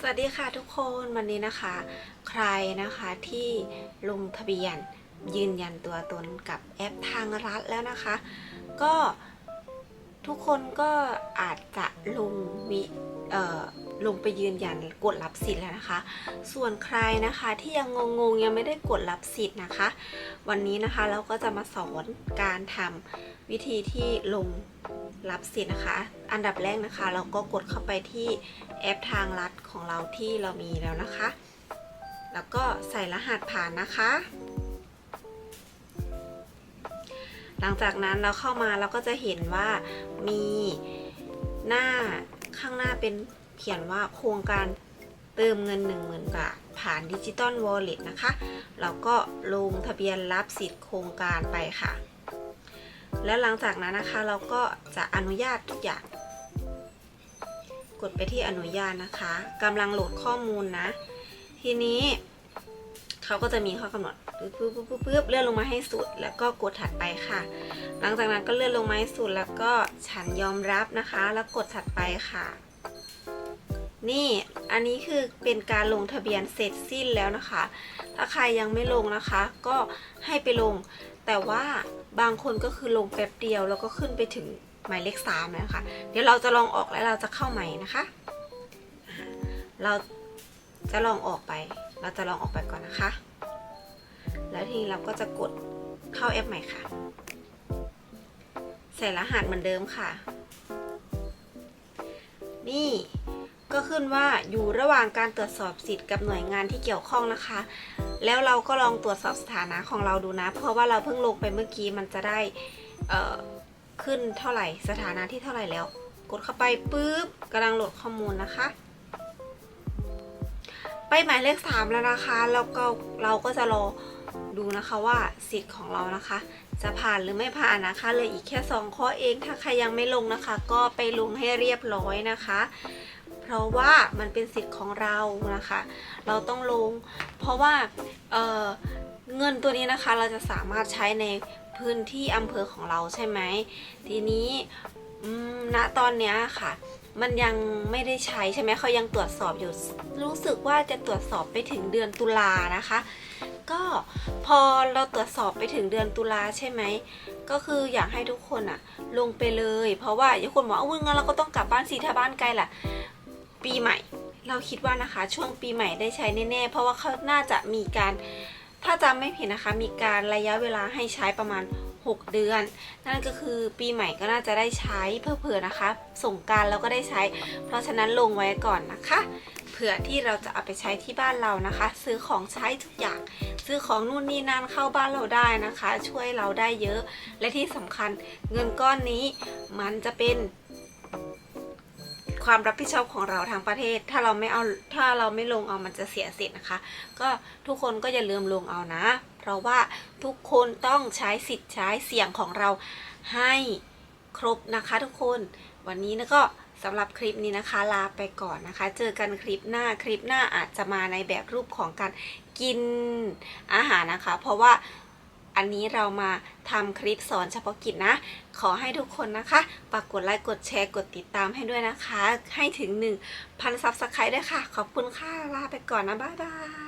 สวัสดีค่ะทุกคนวันนี้นะคะ ใครนะคะที่ลงทะเบียนยืนยันตัวตนกับแอปทางรัฐแล้วนะคะ ก็ทุกคนก็อาจจะลงวิเอ่อ ลงไปยืนยันกดรับสิทธิ์แล้วนะคะ ส่วนใครนะคะที่ยังงงๆยังไม่ได้กดรับสิทธิ์นะคะ วันนี้นะคะเราก็จะมาสอนการทำวิธีที่ลงรับสิทธิ์นะคะ อันดับแรกนะคะ เราก็กดเข้าไปที่แอปทางลัดของเราที่เรามีแล้วนะคะ แล้วก็ใส่รหัสผ่านนะคะ หลังจากนั้นเราเข้ามาเราก็จะเห็นว่ามีหน้าข้างหน้าเป็น เขียนว่าโครงการเติมเงิน 10,000 บาท ผ่านดิจิตอลวอลเล็ตนะคะเราก็ลงทะเบียนรับสิทธิ์โครงการไปค่ะ แล้วหลังจากนั้นนะคะเราก็จะอนุญาตทุกอย่าง กดไปที่อนุญาตนะคะกำลังโหลดข้อมูลนะ ทีนี้เขาก็จะมีข้อกำหนดปึ๊บปึ๊บปึ๊บปึ๊บเลื่อนลงมาให้สุด แล้วก็กดถัดไปค่ะ หลังจากนั้นก็เลื่อนลงมาให้สุดแล้วก็ฉันยอมรับนะคะ แล้วกดถัดไปค่ะ นี่อันนี้คือเป็นการลงทะเบียนเสร็จสิ้นแล้วนะคะ ถ้าใครยังไม่ลงนะคะ ก็ให้ไปลง แต่ว่าบางคนก็คือลงแป๊บเดียวแล้วก็ขึ้นไปถึงหมายเลขสามแล้วนะคะเดี๋ยวเราจะลองออกแล้วเราจะเข้าใหม่นะคะ เราจะลองออกไป เราจะลองออกไปก่อนนะคะ แล้วทีนี้เราก็จะกดเข้าแอปใหม่ค่ะ ใส่รหัสเหมือนเดิมค่ะ นี่ ก็ขึ้นว่าอยู่ระหว่างการตรวจสอบสิทธิ์กับหน่วยงานที่เกี่ยวข้องนะคะ แล้วเราก็ลองตรวจสอบสถานะของเราดูนะ เพราะว่าเราเพิ่งลงไปเมื่อกี้มันจะได้ขึ้นเท่าไหร่สถานะที่เท่าไหร่แล้ว กดเข้าไปปุ๊บกำลังโหลดข้อมูลนะคะ ไปหมายเลขสามแล้วนะคะแล้วก็เราก็จะรอดูนะคะว่าสิทธิ์ของเรานะคะ จะผ่านหรือไม่ผ่านนะคะเลยอีกแค่สองข้อเองถ้าใครยังไม่ลงนะคะ ก็ไปลงให้เรียบร้อยนะคะ เพราะว่ามันเป็นสิทธิ์ของเรานะคะ เราต้องลง เพราะว่าเเงินตัวนี้นะคะเราจะสามารถใช้ในพื้นที่อำเภอของเราใช่ไหมทีนี้ณตอนนี้ค่ะ มันยังไม่ได้ใช้ใช่ไหมเขายังตรวจสอบอยู่ รู้สึกว่าจะตรวจสอบไปถึงเดือนตุลานะคะ ก็พอเราตรวจสอบไปถึงเดือนตุลาใช่ไหมก็คืออยากให้ทุกคนอะลงไปเลย เพราะว่าอย่าคนบอกว่าอุ้ยงั้นเราก็ต้องกลับบ้านสิถ้าบ้านไกลล่ะ ปีใหม่ เราคิดว่านะคะช่วงปีใหม่ได้ใช้แน่ๆ เพราะว่าเขาน่าจะมีการถ้าจำไม่ผิดนะคะ มีการระยะเวลาให้ใช้ประมาณ 6 เดือน นั่นก็คือปีใหม่ก็น่าจะได้ใช้เพื่อๆนะคะส่งการแล้วก็ได้ใช้ เพราะฉะนั้นลงไว้ก่อนนะคะเผื่อที่เราจะเอาไปใช้ที่บ้านเรานะคะ ซื้อของใช้ทุกอย่าง ซื้อของนู่นนี่นั่นเข้าบ้านเราได้นะคะ ช่วยเราได้เยอะ และที่สำคัญเงินก้อนนี้มันจะเป็น ความรับผิดชอบของเราทางประเทศ ถ้าเราไม่เอาถ้าเราไม่ลงเอามันจะเสียสิทธิ์นะคะ ก็ทุกคนก็อย่าลืมลงเอานะ เพราะว่าทุกคนต้องใช้สิทธิ์ใช้เสียงของเราให้ครบนะคะ ทุกคนวันนี้นะก็สำหรับคลิปนี้นะคะลาไปก่อนนะคะ เจอกันคลิปหน้าคลิปหน้าอาจจะมาในแบบรูปของการกินอาหารนะคะ เพราะว่า อันนี้เรามาทำคลิปสอนเฉพาะกิจนะ ขอให้ทุกคนนะคะฝากกดไลค์ กดแชร์ กดติดตามให้ด้วยนะคะ ให้ถึง 1,000ซับสไครต์ด้วยค่ะ ขอบคุณค่ะ ลาไปก่อนนะ บ๊ายบาย